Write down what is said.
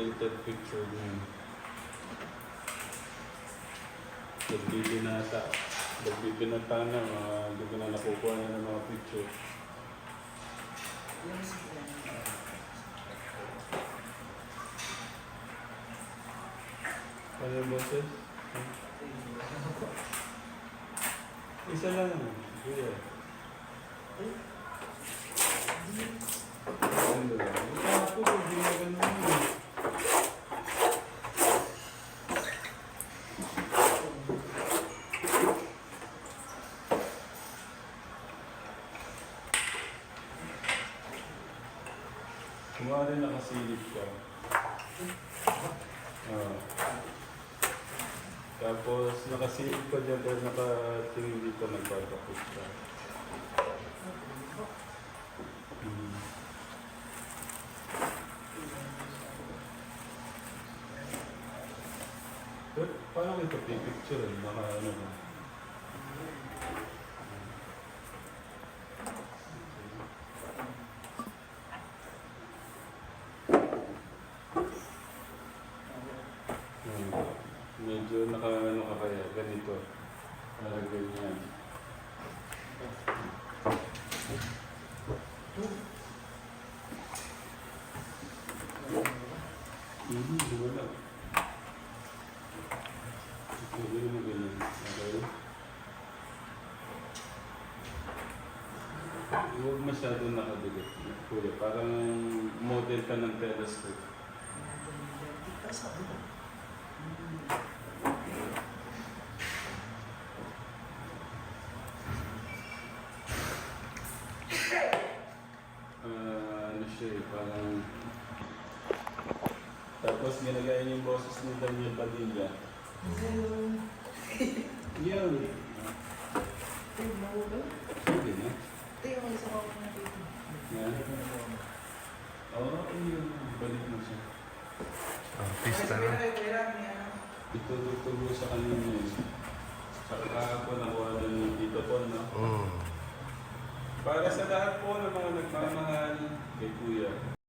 updated picture niya. Nagbibinata. Nagbibinata na, mga hindi na nakukuha niya ng mga picture. Ano yung boses? Isa lang. Kuya. Ano lang? Ako, hindi na ganun. Kumari nakasilip ka. Ah. Tapos nakasilip ka dyan pero nakatingin dito nagpapakit ka. Hmm. Pero paano ito pipicture? Naka ano ba? Hmm. Medyo naka ano ka kaya, ganito. Parang ganyan. Hindi, di wala. Pwede naman ganyan. Okay? Huwag masyado nakadikit. Kuya, parang model ka ng telescope. Sabi ko. siya eh. Parang... Tapos ginagaya niya yung boses ni Daniel Padilla. Hello. Yun. Ayun, mahulog. Pwede na. Ito isa ko ako nakita. Yan. Oo, oh, yun. Balik mo siya. Ah, Artista na. Itutugtog sa kanina yun. Eh. Sa kakahapon, nakuha na yung dito po, no? Mm. Para sa lahat po ng mga nagmamahal, Aleluia.